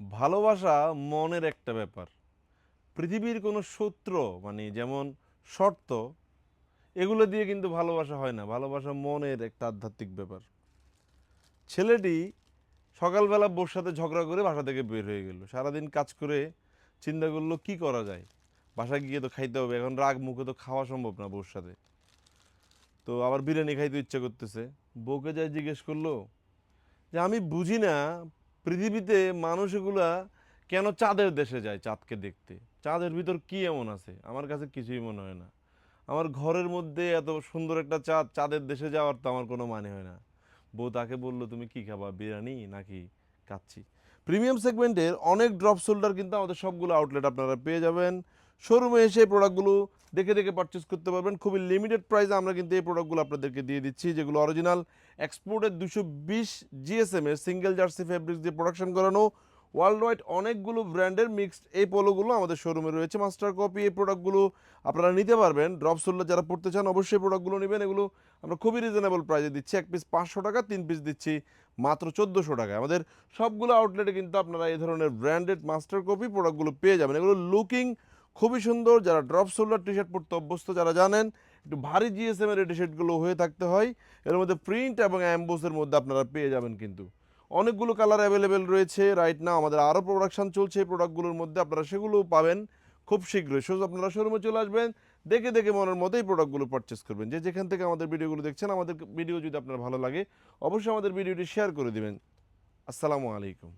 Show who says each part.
Speaker 1: ভালোবাসা মনের একটা ব্যাপার। পৃথিবীর কোনো সূত্র মানে যেমন শর্ত, এগুলো দিয়ে কিন্তু ভালোবাসা হয় না। ভালোবাসা মনের একটা আধ্যাত্মিক ব্যাপার। ছেলেটি সকালবেলা বোর সাথে ঝগড়া করে বাসা থেকে বের হয়ে গেল। সারাদিন কাজ করে চিন্তা করল, কি করা যায়? বাসা গিয়ে তো খাইতে হবে, এখন রাগ মুখে তো খাওয়া সম্ভব না বোর সাথে। তো আবার বিরিয়ানি খাইতে ইচ্ছা করতেছে। বউকে যাই জিজ্ঞেস করল যে, আমি বুঝি না পৃথিবীতে মানুষগুলা কেন চাঁদের দেশে যায় চাঁদকে দেখতে? চাঁদের ভিতর কি এমন আছে? আমার কাছে কিছুই মনে হয় না। আমার ঘরের মধ্যে এত সুন্দর একটা চাঁদ, চাঁদের দেশে যাওয়ার তো আমার কোনো মানে হয় না। বউ তাকে বলল, তুমি কি খাবা, বিরিয়ানি নাকি কাচ্ছি প্রিমিয়াম সেগমেন্টের অনেক ড্রপ শোল্ডার কিন্তু আমাদের সবগুলো আউটলেট আপনারা পেয়ে যাবেন। শোরুমে এসে এই প্রোডাক্টগুলো দেখে দেখে পারচেস করতে পারবেন। খুবই লিমিটেড প্রাইসে আমরা কিন্তু এই প্রোডাক্টগুলো আপনাদেরকে দিয়ে দিচ্ছি, যেগুলো অরিজিনাল এক্সপোর্টের দুশো বিশ জিএসএম এর সিঙ্গেল জার্সি ফেব্রিক্স দিয়ে প্রোডাকশন করানো। ওয়ার্ল্ড ওয়াইড অনেকগুলো ব্র্যান্ডের মিক্সড এই পোলোগুলো আমাদের শোরুমে রয়েছে। মাস্টার কপি এই প্রোডাক্টগুলো আপনারা নিতে পারবেন। ড্রপ সোল্ডার যারা পড়তে চান অবশ্যই প্রোডাক্টগুলো নেবেন। এগুলো আমরা খুবই রিজনেবল প্রাইসে দিচ্ছি। এক পিস পাঁচশো টাকা, তিন পিস দিচ্ছি মাত্র চোদ্দোশো টাকায় আমাদের সবগুলো আউটলেটে কিন্তু আপনারা এই ধরনের ব্র্যান্ডেড মাস্টার কপি প্রোডাক্টগুলো পেয়ে যাবেন। এগুলো লুকিং খুবই সুন্দর, যারা ড্রপ সোল্ডার টি শার্ট পরতে অভ্যস্ত, যারা জানেন, একটু ভারী জিএসএম এর টি শার্টগুলো হয়ে থাকতে হয়। এর মধ্যে প্রিন্ট এবং অ্যাম্বোসের মধ্যে আপনারা পেয়ে যাবেন কিন্তু। অনেকগুলো কালার অ্যাভেলেবেল রয়েছে রাইট না আমাদের আরও প্রোডাকশান চলছে, এই প্রোডাক্টগুলোর মধ্যে আপনারা সেগুলোও পাবেন খুব শীঘ্রই। শুধু আপনারা শোরুমে চলে আসবেন, দেখে দেখে মনের মতো এই প্রোডাক্টগুলো পারচেস করবেন। যে যেখান থেকে আমাদের ভিডিওগুলো দেখছেন, আমাদের ভিডিও যদি আপনার ভালো লাগে, অবশ্যই আমাদের ভিডিওটি শেয়ার করে দেবেন। আসসালামু আলাইকুম।